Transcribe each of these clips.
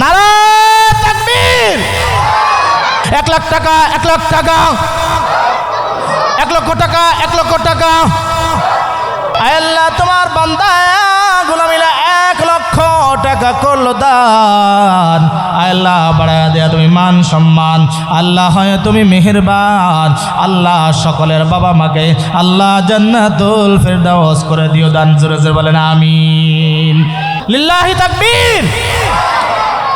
নারা তাকবীর। এক লাখ টাকা, এক লাখ টাকা। এক লক্ষ টাকা, এক লক্ষ টাকা। আল্লাহ, তোমার বান্দা গোলামিলা এক লক্ষ টাকা করল দান। আল্লাহ, বাড়ায় দেয়া তুমি মান সম্মান। আল্লাহ হয় তুমি মেহেরবান। আল্লাহ সকলের বাবা মাকে আল্লাহ জান্নাতুল ফেরদাউস করে দিও দান। জোরে জোরে বলেন, আমিন। লিল্লাহি তাকবীর।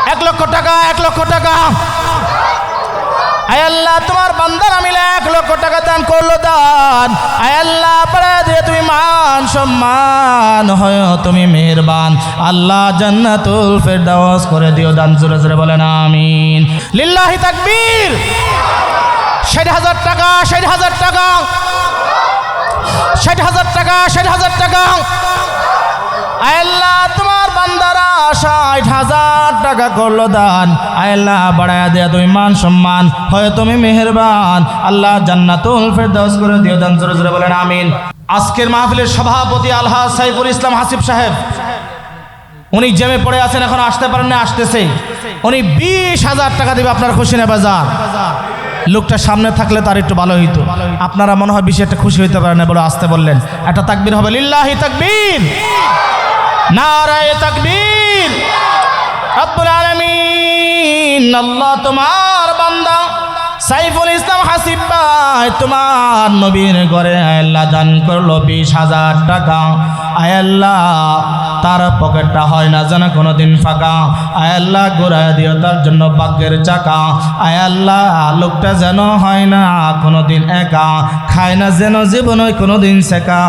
এক লক্ষ টাকা, এক লক্ষ টাকা। আয় আল্লাহ, তোমার বান্দার মিলে এক লক্ষ টাকা দান করল দান। আয় আল্লাহ পড়ে দিয়ে তুমি মান সম্মান হয় তুমি মেহেরবান। আল্লাহ জান্নাতুল ফেরদাউস করে দিও দান, জোরে জোরে বলেন, আমিন। লিল্লাহি তাকবীর। ষাট হাজার টাকা, ষাট হাজার টাকা। ষাট হাজার টাকা, ষাট হাজার টাকা। আল্লাহ, তোমার বান্দারা ষাট হাজার টাকা করল দান। আল্লাহ দেয়া তুমি মান সম্মান, হয় তুমি আল্লাহ জান্নাতুল করে দিও দান, জোরে জোরে বলেন, আমিন। আজকের মাহফিলের সভাপতি আলহা সাইফুল ইসলাম হাসিব সাহেব, উনি জেমে পড়ে আছেন, এখন আসতে পারেন না, আসতেছে। উনি বিশ হাজার টাকা দিবে আপনার খুশি না বাজার। লোকটা সামনে থাকলে তার একটু ভালো হইতো। আপনারা মনে হয় একটা খুশি হইতে পারেন না বলে আসতে বললেন। একটা তাকবির হবে, লিল্লাহি তাকবীর। নারায় তাকবীর। রব্বুল আলামিন, আল্লাহ তোমার বান্দা। সাইফুল ইসলাম হাসিব ভাই, তোমার নবীর ঘরে আল্লাহ দান করল বিশ হাজার টাকা। আয়াল্লাহ তার পকেটটা হয় না যেন কোনোদিন ফাঁকা। আয়াল্লাহ ঘুরায় দিও তার জন্য ভাগ্যের চাকা। আয়াল্লাহ লোকটা যেন হয় না কোনোদিন একা। খায় না যেন জীবনে কোনোদিন শেখা।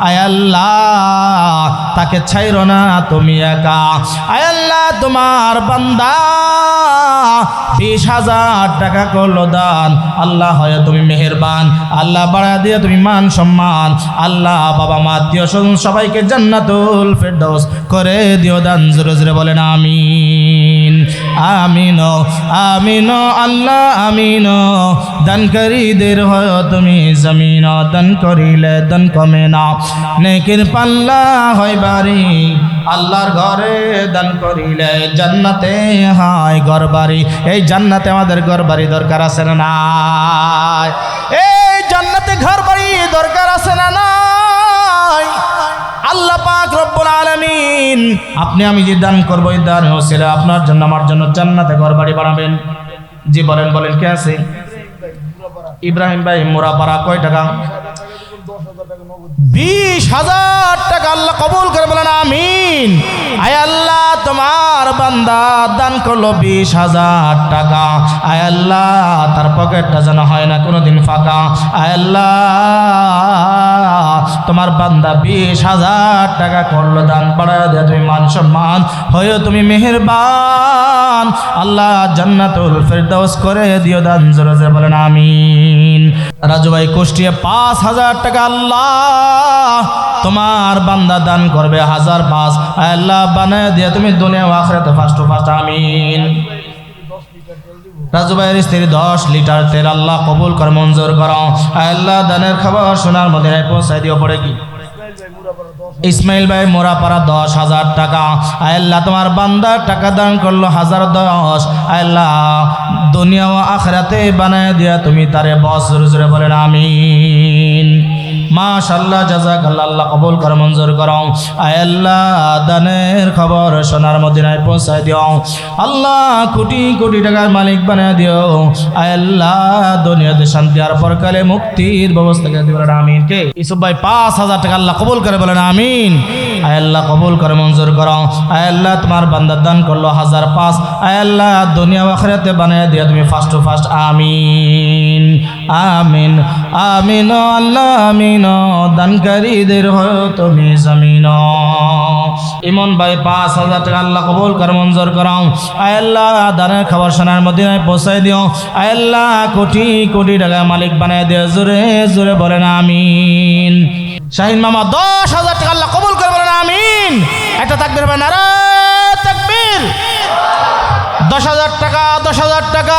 আয়াল্লাহ তাকে ছাইর না তুমি একা। আয়াল্লাহ তোমার বান্দা বিশ হাজার টাকা করল দান। আল্লাহ হয় তুমি মেহেরবান। আল্লাহ বাড়া দিয়ে তুমি মান সম্মান। আল্লাহ বাবা মা আত্মীয় স্বজন সবাইকে জান্নাতুল ফেরদৌস করে দিও দান জোরে জোরে বলেন আমিন। আমিন আমিন, আল্লাহ, আমিন। দানকারীদের হয় তুমি জমিন, দান করিলে দান কমে না। নেকির পাল্লা হয় বাড়ি, আল্লাহর ঘরে দান করিলে জান্নাতে হয় ঘর বাড়ি এই জান্নাতে আমাদের ঘর বাড়ি দরকার আছে না আপনি আমি যে দান করব, এই দান হোসেলে আপনার জন্য, আমার জন্য জান্নাতে ঘর বাড়ি বানাবেন। যে বলেন বলেন, কে আছে? ইব্রাহিম ভাই মোরাপাড়া কয় টাকা? বিশ হাজার টাকা, আল্লাহ কবুল করে বলেন, আমিন। আয় আল্লাহ, তোমার বান্দা দান করল বিশ হাজার টাকা। আয় আল্লাহ, তার পকেটটা যেন হয় না কোনোদিন ফাঁকা। আয় আল্লাহ, তোমার বান্দা বিশ হাজার টাকা করল দান বাড়া দেয়া তুমি মান সম্মান হয়েও তুমি মেহেরবান। আল্লাহ জান্নাতুল ফেরদাউস করে দিও দান জোরে বলেন, আমিন। রাজু ভাই, কুষ্টিয়া পাঁচ হাজার টাকা, আল্লাহ। তোমার বান্দা দান করবে হাজার পাঁচ আল্লাহ বানায় দিয়ে তুমি দুনিয়া আখরাতে ফার্স্ট ফার্স্ট আমিন। রাজু ভাইয়ের স্ত্রী দশ লিটার তেল আল্লাহ কবুল কর, মঞ্জুর করো। আল্লাহ দানের খাবার সোনার মধ্যে পৌঁছাই দিও, পড়ে কি? ইসমাইল ভাই মোরাপাড়া দশ হাজার টাকা। আল্লাহ, তোমার বান্দার টাকা দান করল হাজার দশ। আল্লাহ, দুনিয়া ও আখরাতে বানায় দিয়া তুমি তারে বস, জোরে জোরে বলেন, আমিন। মাশাল্লাহ জাজাক আল্লাহ কবুল কর, মঞ্জুর করো। আল্লাহ, দানের খবর সোনার মদিনায় পৌঁছায় দিও। আল্লাহ, কোটি কোটি টাকার মালিক বানায় দিও। আল্লাহ, দুনিয়াতে শান্তি আর পরকালে মুক্তির ব্যবস্থা করে দিবেন আমিন। কে? ইসুফ ভাই, পাঁচ হাজার টাকা আল্লাহ কবুল করে বলেন, আমিন। আল্লাহ, কবুল করে, মঞ্জুর করো। আল্লাহ, তোমার বান্দার দান করল হাজার পাঁচ। আল্লাহ, দুনিয়া আখরাতে বানায় দিয়া তুমি ফার্স্ট টু ফার্স্ট আমিন আমিন আমিন আল্লাহ, আমিন দানকারীদের হয় তুমি জমিন। ইমন ভাই, পাঁচ হাজার টাকা আল্লাহ কবুল কর, মঞ্জুর করাও আল্লাহ, দানের খাবার সোনার মদিনায় পৌঁছাই দিও। আল্লাহ, কোটি কোটি টাকা মালিক বানায় দিও জোরে জোরে বলেন, আমিন। শাহিন মামা দশ হাজার টাকা আল্লাহ কবুল করে বলেন, আমিন। একটা তাকবির হবে না তাকবির। দশ হাজার টাকা, দশ হাজার টাকা।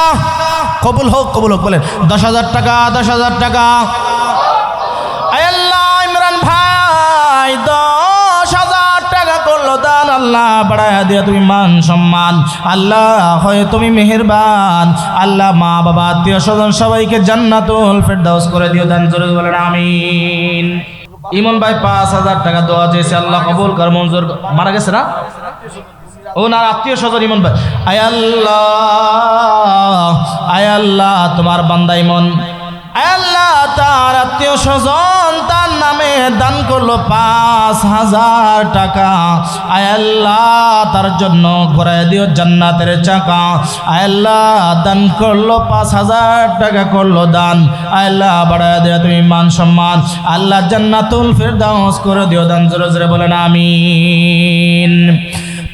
কবুল হোক কবুল হোক বলেন, দশ হাজার টাকা, দশ হাজার টাকা। আল্লাহ ইমরান ভাই, দশ হাজার টাকা করল, দান আল্লাহ বাড়ায় দিয়া তুমি মান সম্মান। আল্লাহ হয় তুমি মেহেরবান। আল্লাহ মা, বাবা, আত্মীয় স্বজন সবাইকে জান্নাতুল ফেরদাউস করে দিও, দান জোরে বলেন, আমিন। ইমন ভাই পাঁচ হাজার টাকা দেওয়া চেয়েছে, আল্লাহ কবুল কর, মঞ্জুর। মারা গেছে না? ও না, আত্মীয় স্বজন ইমন ভাই। আয় আল্লাহ আয় আল্লাহ, তোমার বান্দা ইমন। আয় আল্লাহ, তার আত্মীয় স্বজন, তার নামে দান করল পাঁচ হাজার টাকা। আয় আল্লাহ, তার জন্য ঘুরাই দিও জান্নাতের চাকা। আয় আল্লাহ, দান করল পাঁচ হাজার টাকা করল দান। আয় আল্লাহ, বাড়ায় দিও তুমি মান সম্মান। আল্লাহ, জান্নাতুল ফেরদাউস করে দিও দান। জোরে জোরে বলেন, আমিন।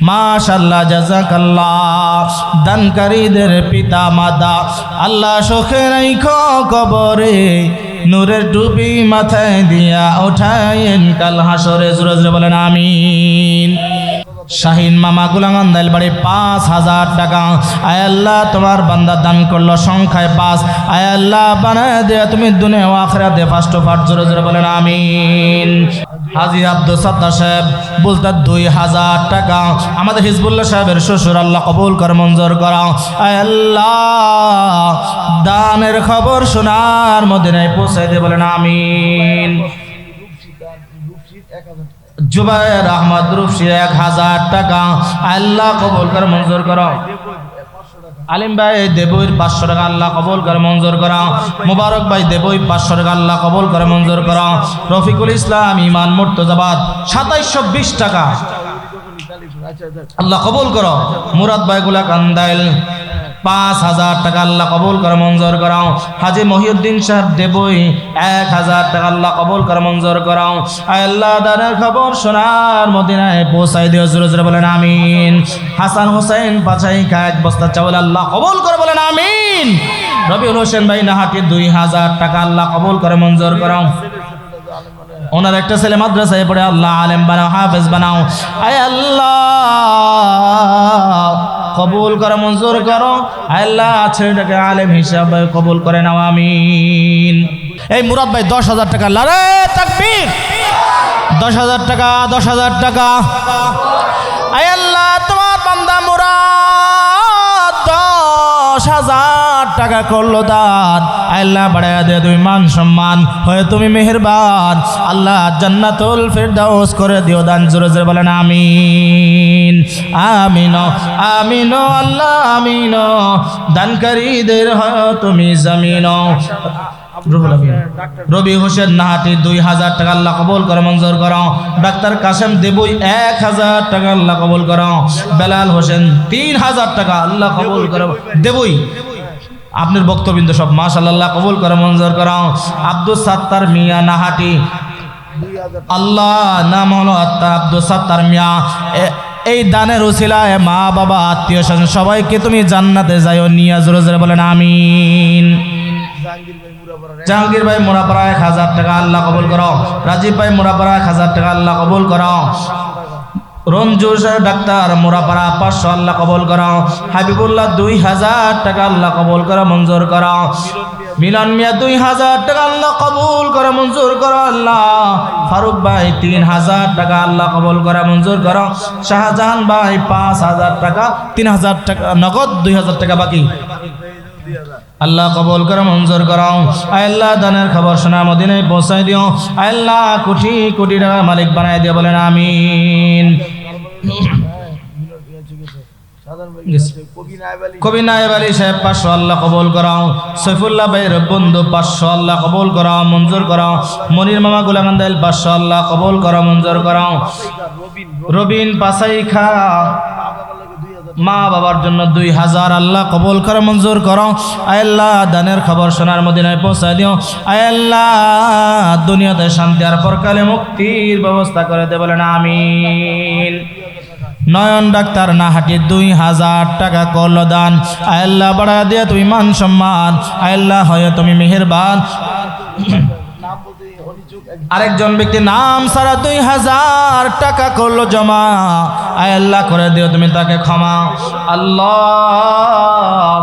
মাশাল্লাহ জাজাকাল্লাহ দানকারীদের পিতা, মাতা, আল্লাহ শোকে রাইখো কবরে। নূরের টুপি মাথায় দিয়া ওঠায়েন কাল হাসরে জোরে জোরে বলেন আমিন। শাহিন মামা গুলাঙ্গান্দাইল বাড়ি পাঁচ হাজার টাকা। আয় আল্লাহ, তোমার বান্দা দান করল সংখ্যায় পাঁচ। আয় আল্লাহ, বানায় দেয়া তুমি দুনে আখরা দে ফার্স্ট ফাট জোরে জোরে বলেন আমিন। হাজি আব্দুল সত্তার সাহেব বলতে দুই হাজার টাকা। আমাদের হিজবুল্লাহ সাহেবের শ্বশুর আল্লাহ কবুল কর, মঞ্জুর করা। আল্লাহ, দানের খবর শোনার মদিনায় পৌঁছাই দিয়ে বলেন, আমিন। জুবাইর আহমদ রুফসি এক হাজার টাকা। আল্লাহ কবুল কর, মঞ্জুর করো। আলিম ভাই দেবইর পাঁচশো টাকা আল্লাহ কবল করে, মঞ্জুর করা। মুবারক ভাই দেবই পাঁচশো টাকা আল্লাহ কবল করে, মঞ্জুর করা। রফিকুল ইসলাম, ইমান মুর্তজাবাদ, সাতাইশশো বিশ টাকা। আল্লাহ কবল করো। মুরাদ ভাই গুলা কান্দাইল পাঁচ হাজার টাকা আল্লাহ কবুল করে, মঞ্জুর করাও। হাজি মহিউদ্দিন সাহেব দেবই, এক হাজার টাকা আল্লাহ কবুল করে, মঞ্জুর করাও। আল্লাহ, দানের খবর সোনার মদিনায় পৌঁছাই দিও, জোরে জোরে বলেন আমিন। হাসান হোসেন পাচাই খা এক বস্তা চাউল আল্লাহ কবুল করে বলেন আমিন। রবিউল হোসেন ভাই নাহাটি দুই হাজার টাকা আল্লাহ কবুল করে, মঞ্জুর করাও। ওনার একটা ছেলে মাদ্রাসায় পড়ে, আল্লাহ আলেম বানাও, হাফেজ বানাও। আয় আল্লাহ কবুল করো, মঞ্জুর করো। আল্লাহ ছেলেটাকে আলেম হিসাবে কবুল করে নাও, আমিন। এই মুরাদ ভাই, দশ হাজার টাকা। লারে তাকবীর। দশ হাজার টাকা, দশ হাজার টাকা। আল্লাহ, তোমার বান্দা মুরাদ, দশ হাজার টাকা করল দান। আল্লাহ বাড়াইয়া দে তুমি মান সম্মান হয়ে তুমি মেহেরবান। আল্লাহ জান্নাতুল ফেরদাউস করে দিও দান, জোরে জোরে বলেন, আমিন। আমিন আমিন আল্লাহ আমিন দানকারীদের হয় তুমি জামিন রবি হোসেন নাহাটি, দুই হাজার টাকা আল্লাহ কবুল করে, মঞ্জুর করো। ডাক্তার কাসেম দেবই, এক হাজার টাকা আল্লাহ কবুল করো। বেলাল হোসেন, তিন হাজার টাকা আল্লাহ কবুল করো। দেবই আপনার বক্তবৃন্দ সব মাশাল্লাহ কবুল করে, মঞ্জুর করো। আব্দুল সাত্তার মিয়া নাহাটি। আল্লাহ নাম হলো আত্মা আব্দুল সাত্তার মিয়া। এই দানের উসিলায় মা, বাবা, আত্মীয় স্বজন সবাইকে তুমি জান্নাতে যাইও, নিয়ে জোরে জোরে বলেন, আমিন। জাহাঙ্গীর ভাই মোরাপাড়া এক হাজার টাকা আল্লাহ কবুল করো। রাজীব ভাই মোরাপাড়া এক হাজার টাকা আল্লাহ কবুল করো। রঞ্জু সাহেব ডাক্তার মোরাপাড়া পাঁচশো আল্লাহ কবুল করো। হাবিবুল্লাহ দুই হাজার টাকা আল্লাহ কবুল করো, মঞ্জুর করো। মিলন মিয়া দুই হাজার টাকা আল্লাহ কবুল করে, মঞ্জুর করো আল্লাহ। ফারুক ভাই তিন হাজার টাকা আল্লাহ কবুল করে, মঞ্জুর করো। শাহজাহান ভাই পাঁচ হাজার টাকা, তিন হাজার টাকা, নগদ দুই হাজার টাকা বাকি। আল্লাহ কবুল করে, মঞ্জুর করাও আল্লাহ, দানের খবর শোনা মদিনায় পৌঁছাই দিও। আল্লাহ, কোটি কোটি টাকার মালিক বানাই দিও, বলেন আমিন। কবি নায়েব আলী সাহেব পাঁচশো আল্লাহ কবুল করাও, সৈফুল্লাহ ভাইয়ের বন্ধু পাঁচশো আল্লাহ কবুল করাও, মঞ্জুর করাও, মনির মামা গুলামান্দাইল পাঁচশো আল্লাহ কবুল করাও, মঞ্জুর করাও। রবিন পাসাই খা মা বাবার জন্য দুই হাজার আল্লাহ কবুল করে মঞ্জুর করো আল্লাহ, দানের খবর শোনার মদিনায় পৌঁছায় দিও। আল্লাহ, দুনিয়াতে শান্তি আর পরকালে মুক্তির ব্যবস্থা করে দে বলেন, আমিন। নয়ন ডাক্তার না হাটে দুই হাজার টাকা করল দান আল্লাহ বাড়া দিয়ে তুমি মান সম্মান। আল্লাহ হয় তুমি মেহেরবান। আরেকজন ব্যক্তি নাম সারা দুই হাজার টাকা করল জমা। আল্লাহ করে দিও তুমি তাকে ক্ষমা। আল্লাহ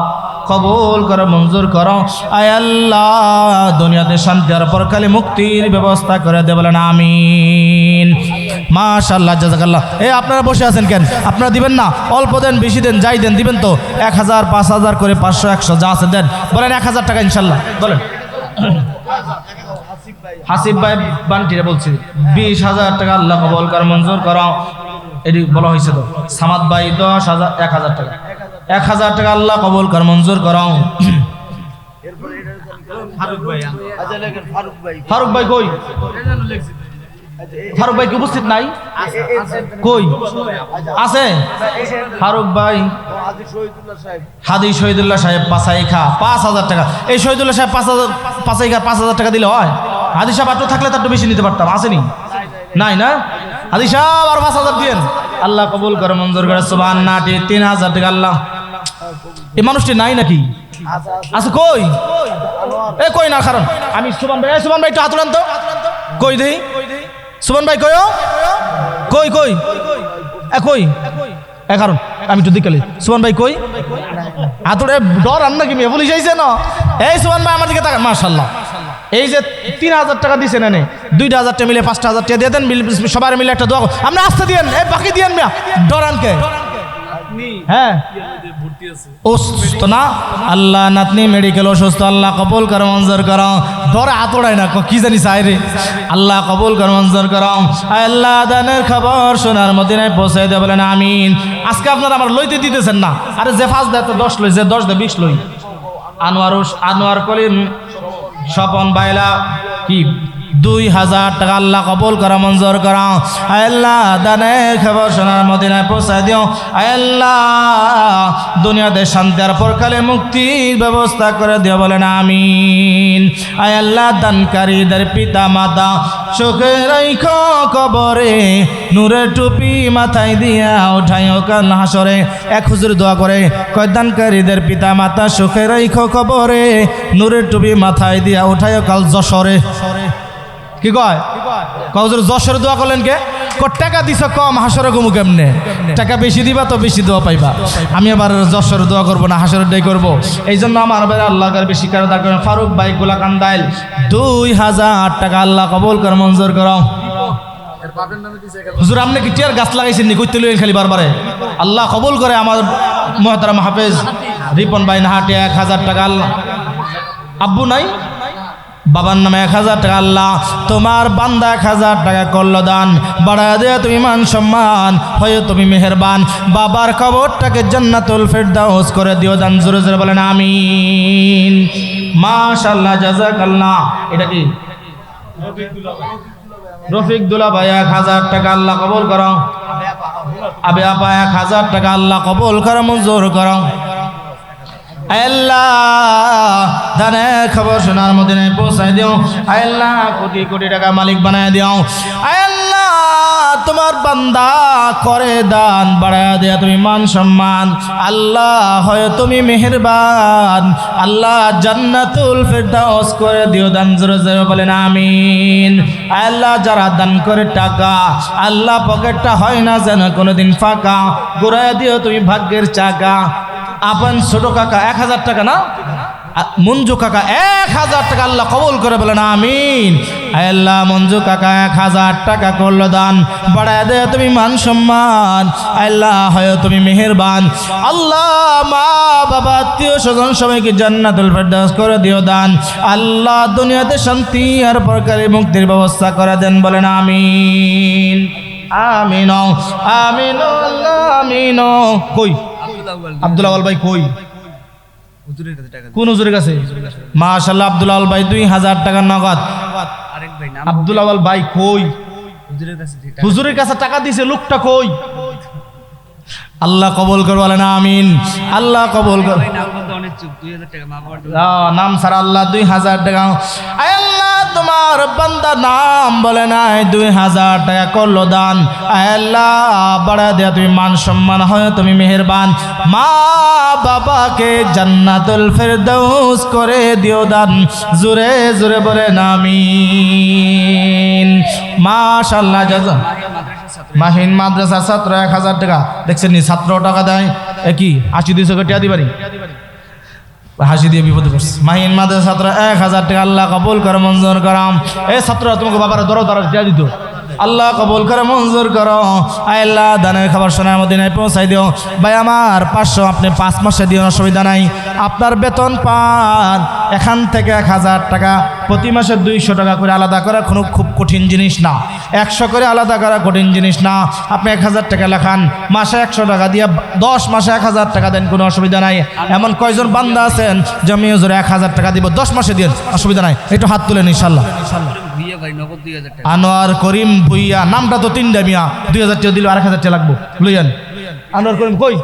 কবুল করো, মঞ্জুর করো। আয় আল্লাহ, দুনিয়াতে শান্তি আর পরকালে মুক্তির ব্যবস্থা করে দে, বলেন আমিন। মাশাল্লাহ জাজাকাল্লাহ। এ, আপনারা বসে আছেন কেন? আপনারা দিবেন না? অল্প দেন, বেশি দেন, যাই দেন, দিবেন তো। এক হাজার, পাঁচ হাজার করে পাঁচশো, একশো যা আছে দেন। বলেন এক হাজার টাকা ইনশাল্লাহ বলেন। হাসিব ভাই, বান্টিরা বলছি, বিশ হাজার টাকা আল্লাহ কবল কর, মঞ্জুর করো। এটি বলা হয়েছে তো। সামাদ ভাই, দশ হাজার, এক হাজার টাকা। এক হাজার টাকা আল্লাহ কবল কর মঞ্জুর করো। আচ্ছা ফারুক ভাই কই? ফারুক ভাই কি উপস্থিত নাই? কই? আছে? ফারুক ভাই। হাদি শহীদুল্লাহ সাহেব পাঁচাই খা পাঁচ হাজার টাকা। এই শহীদুল্লাহ সাহেব পাঁচ হাজার পাঁচাই খা পাঁচ হাজার টাকা দিলে হয়? হাদি সাহেব আটটু থাকলে তার একটু বেশি নিতে পারতাম আসেনি? নাই না? হাদি সাহেব আর পাঁচ হাজার দিয়েন। আল্লাহ কবুল করে, মঞ্জুর করে সুবান নাটি তিন হাজার টাকা আল্লাহ। এই মানুষটি নাই নাকি? আচ্ছা কই? এ কই না কারণ আমি সুবান ভাই সুবান ভাই, একটু হাত তো। কই দেই? সুবান ভাই কই? কই কই? এ কই? এ কারণ, আমি একটু দিকালি সুবান ভাই, কই? হাতুড়ে ডর আন নাকি মেয়ে, পুলিশ আইছে না? এই সুবান ভাই, আমার দিকে তাকান মাশাল্লাহ এই যে তিন হাজার টাকা দিছে না নে দুইটা হাজার টাকা মিলে পাঁচটা হাজার টাকা দিয়ে দেন সবাই মিলে একটা দোয়া। আমরা আসতে দিয়েন, এই বাকি দিয়েন মিয়া। ডরানকে। হ্যাঁ। না? আল্লাহ নাতনি অসুস্থ, আল্লাহ ক- জানি আল্লাহ আল্লাহ, দানের দেয় বলেন, আমিন। আজকে আমার লইতে দিতেছেন না। আরে যে ফার্স্ট দেয় তো দশ লই, যে দশ দেয় বিশ লই। আনোয়ার আনোয়ার কলিম স্বপন বাইলা কি দুই হাজার টাকা আল্লাহ কবুল করা, মঞ্জুর করা। আল্লাহ দানের খবর সোনার মদিনায় পৌঁছায় দিও। আল্লাহ, দুনিয়াতে শান্তি আর পরকালে মুক্তির ব্যবস্থা করে দিও বলেন, আমিন। আল্লাহ, দানকারীদের পিতা, মাতা সুখে রাইখ কবরে নূরের টুপি মাথায় দিয়া উঠাই কাল হাসরে। এক হুজুর দোয়া করে, কয়, দানকারীদের পিতা, মাতা সুখে রাইখ কবরে নূরের টুপি মাথায় দিয়া উঠাই কাল যশরে। কি কয়? কজর যশোর দোয়া করলেন কে? টাকা দিছ কম, হাসর গমু কেমনে? টাকা বেশি দিবা তো বেশি দোয়া পাইবা। আমি আবার যশোর দোয়া করব না, হাসর ডাই করব। এই জন্য আমার ভাই আল্লাহ বেশি কারও দাঁড় করেন ফারুক ভাই গোলা কান্দাইল দুই হাজার টাকা আল্লাহ কবুল কর, মঞ্জুর করো। হুজুর, আপনি কি টিয়ার গাছ লাগাইছেন নি? কইতে লইন খালি বারবারে। আল্লাহ কবুল করে আমার মহতারাম হাফেজ রিপন ভাই, নাহাটে, এক হাজার টাকা আল্লাহ। আব্বু নাই? বাবার নামে এক হাজার টাকা আল্লাহ, তোমার বান্দা এক হাজার টাকা করল দান। বাড়ায় দে তুমি মান সম্মান, হয়ে তুমি মেহেরবান। বাবার কবরটাকে জান্নাতুল ফেরদাউস করে দিও দান, জোরে জোরে বলেন, আমিন। মাশাআল্লাহ, জাযাকাল্লাহ। এটা কি? রফিক দুলা ভাই এক হাজার টাকা আল্লাহ কবুল করো। আবে আপা, এক হাজার টাকা আল্লাহ কবুল করো, মঞ্জুর করো। আল্লাহ ধানের খবর শোনার মধ্যে পৌঁছায় দিও। আল্লাহ, কোটি কোটি টাকা মালিক বানায় দিও। আল্লাহ, তোমার বান্দা করে দান বাড়ায় দেয়া তুমি মান সম্মান। আল্লাহ হয় তুমি মেহেরবান। আল্লাহ জান্নাতুল ফেরদাউস করে দিও দান, জোরে জোরে বলেন আমিন। আল্লাহ, যারা দান করে টাকা, আল্লাহ পকেটটা হয় না যেন কোনোদিন ফাঁকা। ঘুরায় দিও তুমি ভাগ্যের চাকা। আপন ছোট কাকা এক হাজার টাকা না? মঞ্জু কাকা এক হাজার টাকা আল্লাহ কবুল করে বলেন, আমিন। আল্লাহ, মঞ্জু কাকা এক হাজার টাকা করল দান। বাড়ায় দে তুমি মান সম্মান। আল্লাহ, হয় তুমি মেহেরবান। আল্লাহ, মা, বাবা, আত্মীয় স্বজন সবাইকে জান্নাতুল ফেরদাউস করে দিও দান। আল্লাহ, দুনিয়াতে শান্তি আর পরকালে মুক্তির ব্যবস্থা করে দেন বলেন, আমিন। আমিন আমিন, আল্লাহ, আমিন। কই? আব্দুল আওয়াল ভাই কই? টাকা কোন হুজুরের কাছে? মাশাল্লাহ আব্দুল আওয়াল ভাই দুই হাজার টাকা নগদ। আরেক ভাই নাম আব্দুল আওয়াল ভাই কই? হুজুরের কাছে টাকা। হুজুরের কাছে টাকা দিছে লোকটা কই? আল্লাহ কবল কর বলেন আমিন। আল্লাহ কবল কর। নাম সারা আল্লাহ দুই হাজার টাকা। তোমার বান্দা নাম বলে নাই, দুই হাজার টাকা করল দান। বাড়া দেয়া তুমি মান সম্মান হয়, তুমি মেহেরবান। মা বাবাকে জান্নাতুল ফেরদৌস করে দিও দান। জোরে জোরে বলে নামি মাশাল্লাহ মাহিয়া মাহিন মাদ্রাসার ছাত্র এক হাজার টাকা। দেখছেন ছাত্র টাকা দেয়। কি, আশি দুইশো টিয়া দিবারি? হাসি দিয়ে বিপদে পড়ছে। মাহিন মাদের ছাত্র এক হাজার টাকা আল্লাহ কবুল করে, মঞ্জুর করাম এই ছাত্র তোমাকে বাবার দর দর দিয়া দিত। আল্লাহ কবুল করে, মঞ্জুর করো। আল্লাহ, দানের খাবার সোনার মদিনায় পৌঁছাই দিও। ভাই, আমার পাঁচশো, আপনি পাঁচ মাসে দিও, অসুবিধা নাই। আপনার বেতন পান, এখান থেকে এক হাজার টাকা প্রতি মাসে দুইশো টাকা করে আলাদা করা কোনো খুব কঠিন জিনিস না। একশো করে আলাদা করা কঠিন জিনিস না। আপনি এক হাজার টাকা লেখান মাসে একশো টাকা দিয়ে দশ মাসে এক হাজার টাকা দেন কোনো অসুবিধা নাই। এমন কয়জন বান্দা আছেন জমি জোরে এক হাজার টাকা দিব দশ মাসে দিন অসুবিধা নাই। একটু হাত তুলেন ইনশাল্লাহ। আনোয়ার করিম ভুইয়া নামটা তো তিনটা মিয়া দুই হাজার টাকা দিল আরেক হাজার টাকা লাগবো। লইয়ান। আনোয়ার করিম কই?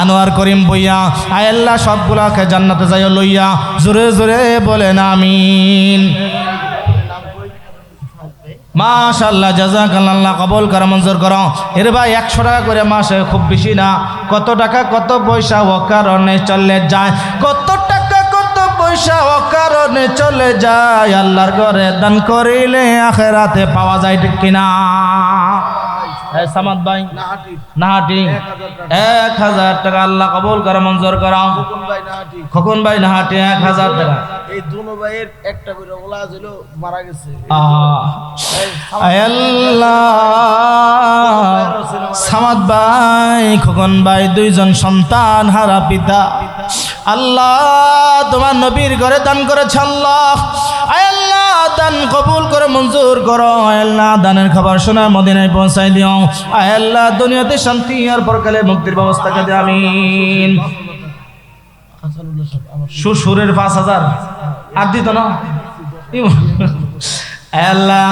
আনোয়ার করিম বইয়া আয়াল্লাহ সবগুলাকে জান্নাতে যাই লইয়া, জোরে জোরে বলেন আমিন। মাশাল্লাহ জাজাক আল্লাহ কবল করা, মঞ্জুর করো। এর ভাই একশো টাকা করে মাসে খুব বেশি না। কত টাকা, কত পয়সা ও কারণে চলে যায়। কত টাকা, কত পয়সা ও কারণে চলে যায়। আল্লাহর ঘরে দান করিলে আখেরাতে পাওয়া যায় ঠিক কিনা। সামাদ ভাই। নাহাটি। এক হাজার টাকা আল্লাহ কবুল করে মঞ্জুর নাহাটি। খোকন ভাই নাহাটি এক হাজার টাকা। এই দুনো ভাইয়ের একটা করে ওলা ছিল মারা গেছে। সামাদ ভাই খোকন ভাই দুইজন সন্তান হারা পিতা। আল্লাহ, তোমার নবীর ঘরে দান করেছে আল্লাহ। আল্লাহ কবুল করে, মঞ্জুর করো। আল্লাহ, দানের খাবার পৌঁছাই আল্লাহ মুক্তির পাঁচ হাজার। আর দিত না। আল্লাহ,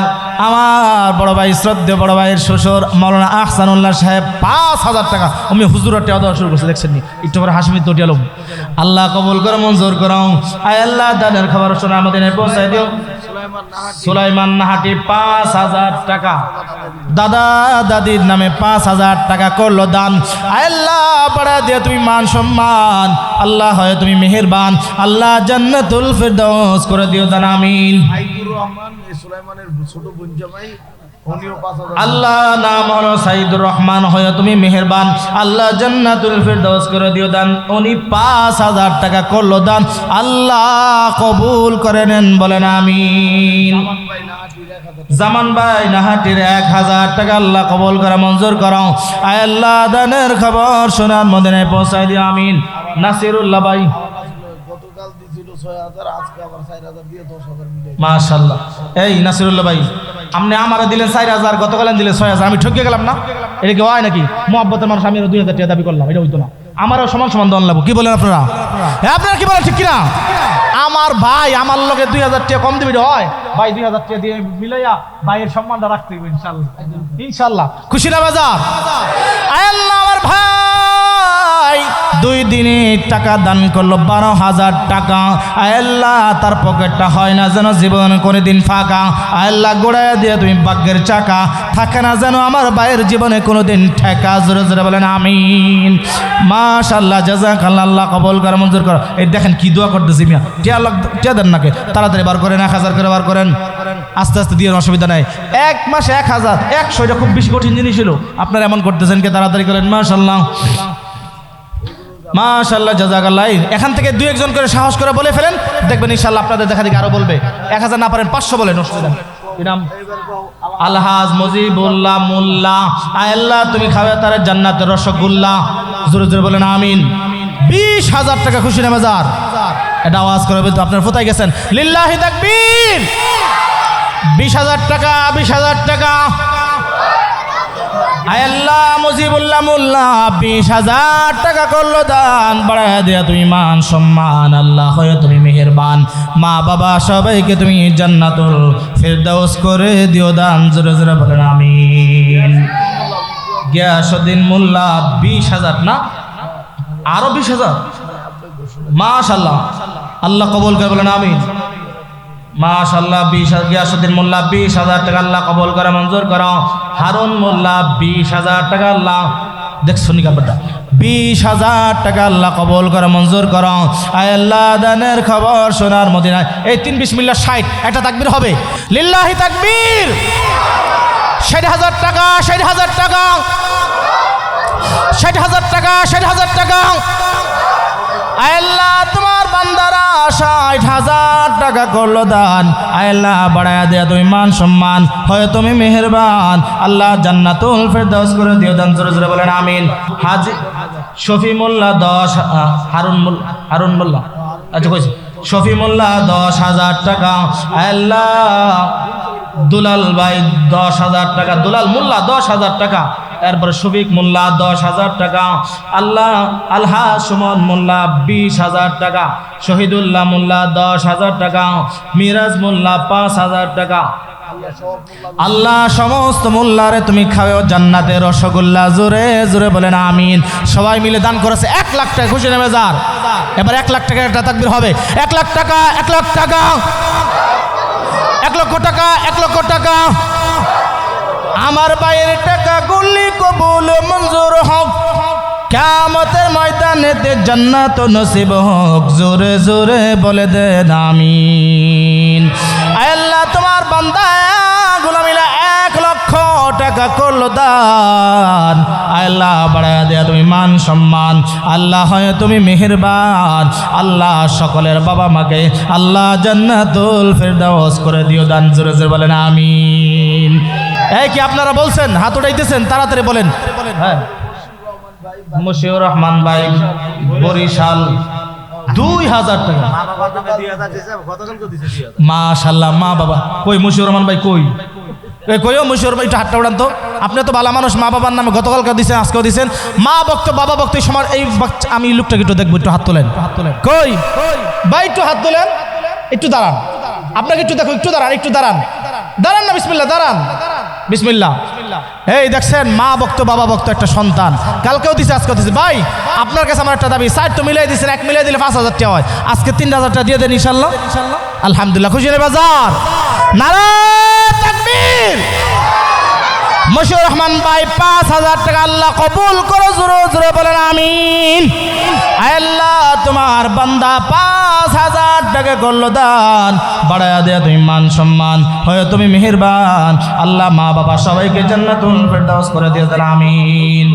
আমার বড় ভাই শ্রদ্ধে বড় ভাইয়ের শ্বশুর মৌলানা আহসানুল্লাহ সাহেব, পাঁচ হাজার টাকা। আমি হুজুরের টেয়া দেওয়া শুরু করছি, দেখছেন একটু পরে হাসমি তো টিয়ালম আল্লাহ কবুল করে, মঞ্জুর করো। আয় আল্লাহ, দানের খাবার শোনা আমাদের পৌঁছাই দিও। সুলাইমান নাহাটি পাঁচ হাজার টাকা। দাদা দাদির নামে পাঁচ হাজার টাকা করল দান। আল্লাহ বাড়া দিয়ে তুমি মান সম্মান। আল্লাহ হয় তুমি মেহেরবান। আল্লাহ জান্নাতুল ফেরদৌস করে দিও দান, আমিন। রহমান সুলাইমানের ছোট বোন জামাই আল্লাহ নাম হলো সাইদুর রহমান হয় তুমি মেহেরবান। আল্লাহ জান্নাতুল ফেরদৌস করে দিও দান। উনি পাঁচ হাজার টাকা করল দান। আল্লাহ কবুল করে নেন বলেন আমিন। জামান ভাই নাহাটির এক হাজার টাকা। আল্লাহ কবল করা মঞ্জুর করো। আয় আল্লাহ দানের খবর সোনার মদিনায় পৌঁছাই দিও আমিন। নাসিরুল্লাহ ভাই। মাশাল্লাহ এই নাসিরুল্লাহ ভাই। আপনি আমার দিলেন চার হাজার গতকাল দিলেন ছয় হাজার। আমি ঠকে গেলাম না। এটা কি হয় নাকি? মোহাব্বতের মানুষ, আমি দুই হাজার দাবি করলাম, এটা হইতো না। আমারও সমান সমান দন লাগবো। কি বলেন আপনারা? আপনারা কি বলেন, ঠিক কিনা? আমার ভাই, আমার লোকে দুই হাজার টাকা কম দিবি হয়? ভাই, দুই হাজার টাকা দিয়ে মিলাইয়া ভাইয়ের সম্মানটা রাখতে হবে ইনশাল্লাহ। ইনশাল্লাহ। খুশি না বাজার? আমার ভাই! দুই দিনে টাকা দান করল, বারো হাজার টাকা। আল্লাহ, তার পকেটটা হয় না যেন জীবন কোনো দিন ফাঁকা আল্লাহ, গোড়ায় দিয়ে তুমি ভাগ্যের চাকা। থাকে না যেন আমার ভাইয়ের জীবনে কোনো দিন ঠেকা। জোরে জোরে বলেন, আমিন। মাশাল্লাহ জাজাক আল্লাহ কবল করে, মঞ্জুর করো। এই দেখেন কি দোয়া করতেছি মিয়া। টিয়া লাগ, টিয়া দেন নাকে। তাড়াতাড়ি বার করেন, এক হাজার করে বার করেন। আস্তে আস্তে দিয়ে অসুবিধা নাই। এক মাসে এক হাজার, একশো এটা খুব বেশি কঠিন জিনিস ছিল আপনারা এমন করতেছেন কে? তাড়াতাড়ি করেন মাশাল্লাহ মাশাল্লাহ জাজাকাল্লাহ এখান থেকে দুই একজন করে সাহস করে বলে ফেলেন। দেখবেন ইনশাল্লাহ আপনাদের দেখা দেখি আরও বলবে। এক হাজার না পারেন, পাঁচশো বলেন অসুবিধা নাম? আলহাজ মজিবুল্লাহ মোল্লা। আল্লাহ, তুমি খাবে তার জান্নাতের রসগোল্লা। জোরে জোরে বলেন, আমিন। বিশ হাজার টাকা খুশি না বাজার। এটা আওয়াজ করে বলতো আপনার কোথায় গেছেন। লিল্লাহি তাকবীর। বিশ হাজার টাকা, বিশ হাজার টাকা। আল্লাহ মোল্লা বিশ টাকা করল দান। তুমি মান সম্মান, আল্লাহ তুমি মেহেরবান। মা বাবা সবাইকে তুমি করে দিও দান। বলেন, আমিন। মোল্লা, বিশ না? বিশ হাজার? আল্লাহ কবুল করে বলেন, আমিন। মাশাল্লাহ বিশ গিয়াসুদ্দিন মোল্লা, বিশ হাজার টাকা আল্লাহ কবল করে, মঞ্জুর করো। হারুন মোল্লা, বিশ হাজার টাকা আল্লাহ, দেখছ নি কাপড়টা বিশ হাজার টাকা আল্লাহ কবল করে, মঞ্জুর করো। আয় আল্লাহ, দানের খবর সোনার মদিনায়। এই তিন বিশ মিল্লা ষাট, একটা তাকবির হবে। লিল্লাহি তাকবীর! ষাট হাজার টাকা, ষাট হাজার টাকা। ষাট হাজার টাকা, ষাট হাজার টাকা। ষাট হাজার টাকা করল দান। আল্লাহ, বাড়ায়া দেয়া তুমি মান সম্মান, হয় তুমি মেহেরবান। আল্লাহ জান্নাতুল ফেরদাউস করে দিও দান। জোরে বলেন, আমিন। হাজি শফি মোল্লা দশ হারুন মোল্লা হারুন মোল্লা। আচ্ছা কইছি। শফি মোল্লা দশ হাজার টাকা আল্লাহ। দুলাল ভাই দশ হাজার টাকা, দুলাল মোল্লা দশ হাজার টাকা। এরপর শফিক মোল্লা দশ হাজার টাকা, আল্লাহ আলহা সুমন মোল্লা বিশ হাজার টাকা, শহীদুল্লাহ মোল্লা দশ হাজার টাকা, মিরাজ মোল্লা পাঁচ হাজার টাকা। আল্লাহ সমস্ত মোল্লারে তুমি খাওয়াও জান্নাতে, রসগোল্লা জোরে জোরে বলেন আমিন। সবাই মিলে দান করেছে এক লাখ টাকা, খুশি নেবে যার এবার এক লাখ টাকা একটা তাকবির হবে। এক লাখ টাকা, এক লাখ টাকা, এক লক্ষ টাকা, এক লক্ষ টাকা। আমার বাইরে টাকা গুলি কবুল, মঞ্জুর হোক। কামতের ময়দানেতে জান্নাত নসিব হোক। জোরে জোরে বলে দে দামিন আল্লাহ, তোমার বান্দা গুলামিলা টাকা করল দান। আল্লাহ বাড়ায় দেয়া তুমি মান সম্মান। আল্লাহ হয় তুমি মেহেরবান। আল্লাহ সকলের বাবা মাকে আল্লাহ জান্নাতুল ফেরদাউস করে দিও দান জোরে জোরে বলেন আমিন। এই কি আপনারা বলছেন? হাত উঠাইতেছেন? তাড়াতাড়ি বলেন। হ্যাঁ। মশিউর রহমান ভাই বরিশাল দুই হাজার টাকা। মা মাশাল্লাহ মা বাবা। কই মুশিউর রহমান ভাই কই? কইও মশিউর ভাই একটু হাতটা উড়ান তো। আপনি তো ভালো মানুষ, মা বাবার নামে গতকালকে দিচ্ছেন আজকেও দিচ্ছেন মা বক্ত বাবা বক্ত সময় এই আমি লোকটাকে একটু দেখব, একটু হাত তোলেন। হাত তোলেন কই? ভাই, একটু হাত তোলেন। একটু দাঁড়ান। আপনাকে একটু দেখো, একটু দাঁড়ান একটু দাঁড়ান। দাঁড়ান না বিসমিল্লা দাঁড়ান। বিসমিল্লা এই দেখছেন, মা বক্ত বাবা বক্ত একটা সন্তান। কালকেও দিছে, আজকেও দিছে। ভাই, আপনার কাছে আমার একটা দাবি সাইড তো মিলাই দিচ্ছেন এক মিলাই দিলে পাঁচ হাজার টাকা হয়। আজকে তিন হাজার টাকা দিয়ে দেন, ইনশাল্লাহ। আলহামদুলিল্লাহ, খুশি রে বাজার। নারা তাকবীর মশিউর রহমান ভাই, পাঁচ হাজার টাকা আল্লাহ কবুল করো, জোরে জোরে বলেন আমিন। আল্লাহ, তোমার বান্দা পাঁচ হাজার টাকা করল দান। বাড়ায়া দেয়া তুমি মান সম্মান, হয় তুমি মেহেরবান। আল্লাহ মা বাবা সবাইকে জান্নাতুল ফেরদাউস করে দিয়ে দেন, আমিন।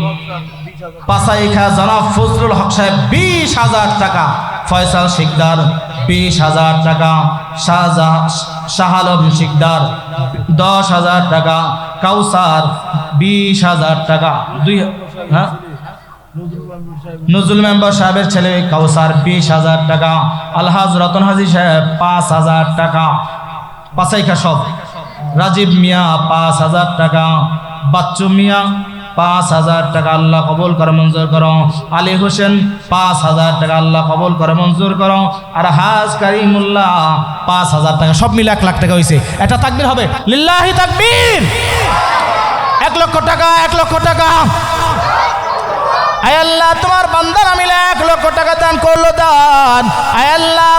পাসাইখা জনাব ফজলুল হক সাহেব, বিশ হাজার টাকা। ফয়সাল শিকদার, বিশ হাজার টাকা শাহজাহ শাহ আলম শিকদার, দশ হাজার টাকা, কাউসার, বিশ হাজার টাকা। দুই হ্যাঁ? নজরুল মেম্বার সাহেবের ছেলে কাউসার, বিশ হাজার টাকা। আলহাজ রতন হাজি সাহেব, পাঁচ হাজার টাকা। পাসাইখা সব। রাজীব মিয়া, পাঁচ হাজার টাকা। বাচ্চু মিয়া পাঁচ হাজার টাকা আল্লাহ কবুল করে, মঞ্জুর করো। আলী হোসেন, পাঁচ হাজার টাকা আল্লাহ কবুল করে, মঞ্জুর করো। আর হাজ কারিমুল্লাহ, পাঁচ হাজার টাকা, সব মিলে এক লাখ টাকা হয়েছে এটা তাকবির হবে? লিল্লাহি তাকবির! এক লক্ষ টাকা, এক লক্ষ টাকা। আয় আল্লাহ, তোমার বান্দারা মিলে এক লক্ষ টাকা দান করল দান। আয় আল্লাহ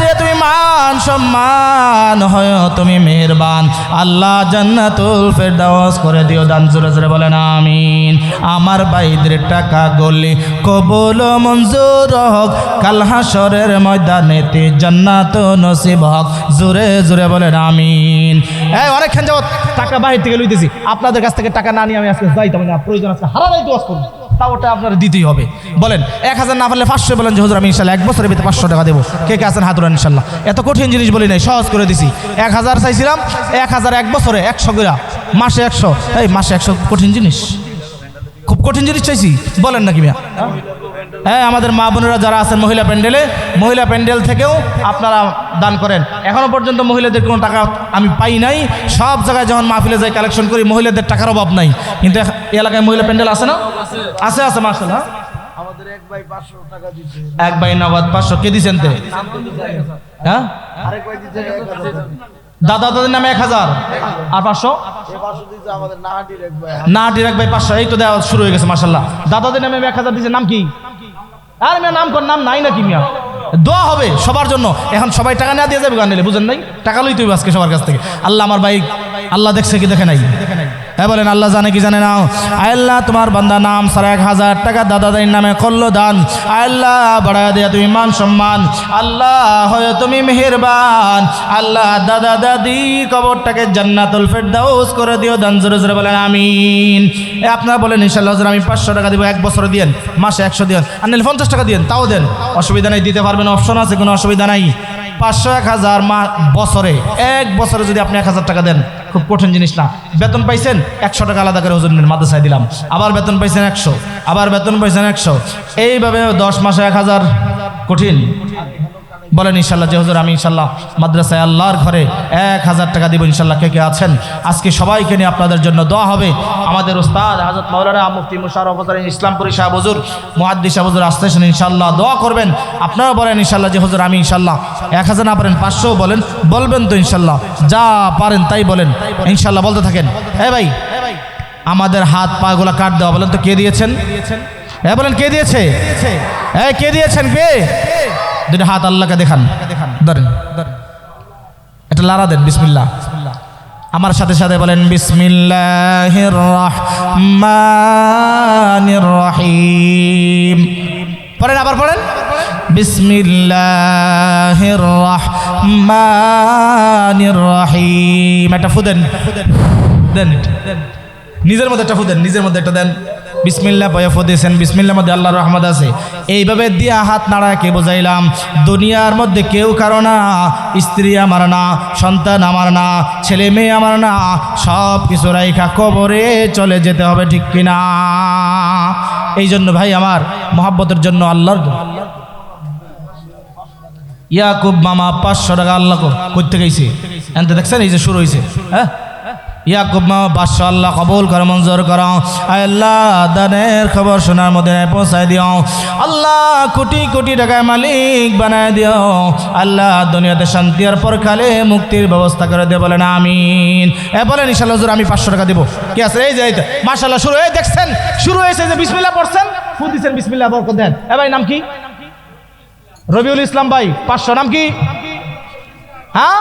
দিয়ে তুমি মান সম্মান হয় তুমি মেহেরবান। আল্লাহ জান্নাতুল ফেরদাউস করে দিও দান, জোরে জোরে বলেন আমিন। আমার বাইদের টাকা গলি কবুল মঞ্জুর হোক। কাল হাসরের ময়দানেতে জান্নাত নসিব হক। জোরে জোরে বলেন আমিন। এই, অনেকক্ষণ যাবত টাকা বাহির থেকে লইতেছি। আপনাদের কাছ থেকে টাকা না নিয়ে আমি আজকে যাইতাম না। প্রয়োজন আছে হারা যাইতে করব তা ওটা আপনার দিতেই হবে। বলেন, এক হাজার না পারলে পাঁচশো বলেন যে, হজুর, আমি ইনশাল্লাহ এক বছরের ভিতরে পাঁচশো টাকা দেবো। কে কে আছেন হাতুরান ইনশাল্লাহ। এত কঠিন জিনিস বলি নাই, সহজ করে দিছি। এক হাজার চাইছিলাম, এক হাজার এক বছরে একশো করে মাসে একশো। এই, মাসে একশো কঠিন জিনিস। খুব কঠিন জিনিস চাইছি। বলেন নাকি মিয়া? হ্যাঁ আমাদের মা বোনেরা যারা আছেন মহিলা প্যান্ডেলে, মহিলা প্যান্ডেল থেকেও আপনারা দান করেন। এখনও পর্যন্ত মহিলাদের কোনো টাকা আমি পাই নাই। সব জায়গায় যখন মাহফিলে যাই কালেকশন করি, মহিলাদের টাকার অভাব নাই। কিন্তু এলাকায় মহিলা প্যান্ডেল আছে না? আছে আছে মার্শাল হ্যাঁ এক ভাই নগদ পাঁচশো। কে দিচ্ছেন হ্যাঁ? দাদা, দাদির নামে এক হাজার। আর পাঁচশো? এ পাঁচশো দিচ্ছে আমাদের নাহাটির এক ভাই না ডিরেক্ট ভাই, পাঁচশো। এই তো দেওয়া শুরু হয়ে গেছে মার্শাল্লাহ দাদাদের নামে এক হাজার দিয়েছে নাম কি? আর মিয়া, নাম কর, নাম নাই নাকি মিয়া? দোয়া হবে সবার জন্য। এখন সবাই টাকা না দিয়ে যাবে গান নিলে, বুঝেন নাই? টাকা লইতে হবে আজকে সবার কাছ থেকে। আল্লাহ আমার ভাই, আল্লাহ দেখছে কি দেখে নাই? হ্যাঁ বলেন, আল্লাহ জানে কি জানে না? আল্লাহ, তোমার বান্দা নাম সাড়ে এক হাজার টাকা দাদা দাদির নামে করল দান। আল্লাহ, বাড়ায় দেয়া তুমি মান সম্মান। আল্লাহ, হয় তুমি মেহেরবান। আল্লাহ, দাদা দাদি, কবরটাকে জান্নাতুল ফেরদাউস করে দিও দান। জোরে জোরে বলেন, আমিন। এ, আপনারা বলেন ইনশাল্লাহ হুজুর, আমি পাঁচশো টাকা দিব, এক বছরে দিয়েন, মাসে একশো দিয়েন, আর নাহলে পঞ্চাশ টাকা দিয়েন, তাও দেন। অসুবিধা নেই, দিতে পারবেন, অপশন আছে, কোনো অসুবিধা নাই। পাঁচশো, এক হাজার মা বছরে, এক বছরে যদি আপনি এক হাজার টাকা দেন। খুব কঠিন জিনিস না। বেতন পাইছেন একশো টাকা আলাদা করে হুজুরের মাদ্রাসায় দিলাম। আবার বেতন পাইছেন একশো, আবার বেতন পাইছেন একশো। এইভাবে দশ মাসে এক হাজার কঠিন। বলেন ইনশাল্লাহ যে হুজুর আমি ইনশাল্লাহ মাদ্রাসায় আল্লাহর ঘরে এক হাজার টাকা দিব ইনশাল্লাহ। কে কে আছেন? আজকে সবাইকে নিয়ে আপনাদের জন্য দোয়া হবে। আমাদের উস্তাদ হাজরত মৌলানা মুফতি মুশারফ হোসেন ইসলামপুরি শাহ হুজুর, মুহাদ্দিস শাহ হুজুর আসতেছেন ইনশাল্লাহ। দোয়া করবেন। আপনারা বলেন ইনশাল্লাহ যে হুজুর আমি ইনশাল্লাহ এক হাজার না পারেন পাঁচশো বলেন। বলবেন তো ইনশাল্লাহ। যা পারেন তাই বলেন। ইনশাল্লাহ বলতে থাকেন। হ্যাঁ ভাই, আমাদের হাত পা গুলা কাট দেওয়া বলেন তো কে দিয়েছেন? হ্যাঁ বলেন কে দিয়েছে? হ্যাঁ কে দিয়েছেন কে? দুটো হাত আল্লাহকে দেখান। ধরেন। এটা লারা দেন, বিসমিল্লাহ। আমার সাথে সাথে বলেন বিসমিল্লাহির রহমানির রহিম পড়েন, আবার পড়েন। বিসমিল্লাহির রহমানির রহিম একটা ফুদেন দেন। দেন। নিজের মধ্যে একটা ফুদেন নিজের মধ্যে একটা দেন। বিসমিল্লা বয়ে ফুদিয়েছেন বিসমিল্লার মধ্যে আল্লাহর রহমত আছে। এইভাবে দিয়া হাত নাড়াকে বোঝাইলাম? দুনিয়ার মধ্যে কেউ কারও না, স্ত্রী আমার না, সন্তান আমার না, ছেলে মেয়ে আমার না সব কিছু রাইখা কবরে চলে যেতে হবে, ঠিক কিনা? এই জন্য ভাই আমার মহাব্বতের জন্য আল্লাহর ইয়াকুব মামা পাঁচশো টাকা আল্লাহ করতে গেছে। এনতে দেখছেন, এই যে শুরু হয়েছে হ্যাঁ? ইয়াকুব মামা পাঁচশো আল্লাহ কবুল করে, মঞ্জুর করো। আল্লাহ, দানের খবর শোনার মধ্যে পৌঁছায় দিও। আল্লাহ, কোটি কোটি টাকায় মালিক বানায় দিও। আল্লাহ, দুনিয়াতে শান্তি আর পরকালে মুক্তির ব্যবস্থা করে দিয়ে বলেন, আমিন। এ বলেন ইনশাল্লাহ হুজুর, আমি পাঁচশো টাকা দিব। কি আছে? এই যে, এই মাশাল্লাহ শুরু, এই দেখছেন, শুরু হয়েছে যে বিসমিল্লাহ পড়ছেন। ফুল দিচ্ছেন বিসমিল্লাহ, বরকত দেন। এ ভাই, নাম কি? রবিউল ইসলাম ভাই, পাঁচশো, নাম কি? হ্যাঁ?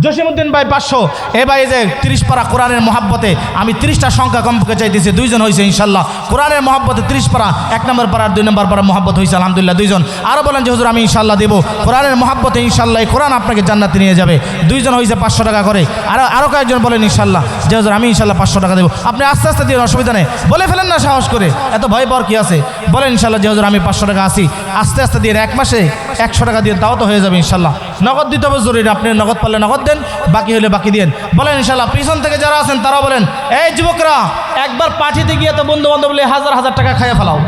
জসিমুদ্দিন ভাই পাঁচশো, এ ভাই যে তিরিশ পারা কোরআনের মহাব্বতে, আমি তিরিশটা সংখ্যা কমপক্ষে চাইতেছি, দুইজন হয়েছে ইনশাল্লাহ। কোরআনের মহাব্বতে তিরিশ পারা এক নম্বর পাড়ার, দুই নম্বর পাড়া মহাব্বত হয়েছে আলহামদুলিল্লাহ, দুইজন। আরও বলেন যে, হুজুর, আমি ইনশাল্লাহ দেবো। কোরআনের মহাব্বতে ইনশাল্লাহ কোরআন আপনাকে জান্নাতে নিয়ে যাবে। দুইজন হয়েছে পাঁচশো টাকা করে। আরও আরও কয়েকজন বলেন ইনশাল্লাহ, যে, হুজুর, আমি ইনশাল্লাহ পাঁচশো টাকা দেবো। আপনি আস্তে আস্তে দিয়ে অসুবিধা নেই। বলে ফেলেন না সাহস করে। এত ভয় পাওয়ার কি আছে? বলেন ইনশাল্লাহ যে, হুজুর, আমি পাঁচশো টাকা আসি আস্তে আস্তে দিয়ে এক মাসে একশো টাকা দিয়ে তাও তো হয়ে যাবে ইনশাল্লাহ। নগদ দিতে হবে জরুরি আপনি নগদ পারলে নগদ। দেন, বাকি হলে বাকি দেন বলেন ইনশাল্লাহ পিছন থেকে যারা আছেন তারা বলেন, এই যুবকরা, একবার পাঠিতে গিয়ে তো বন্ধু বান্ধব হাজার হাজার টাকা খাইয়া ফেলাও।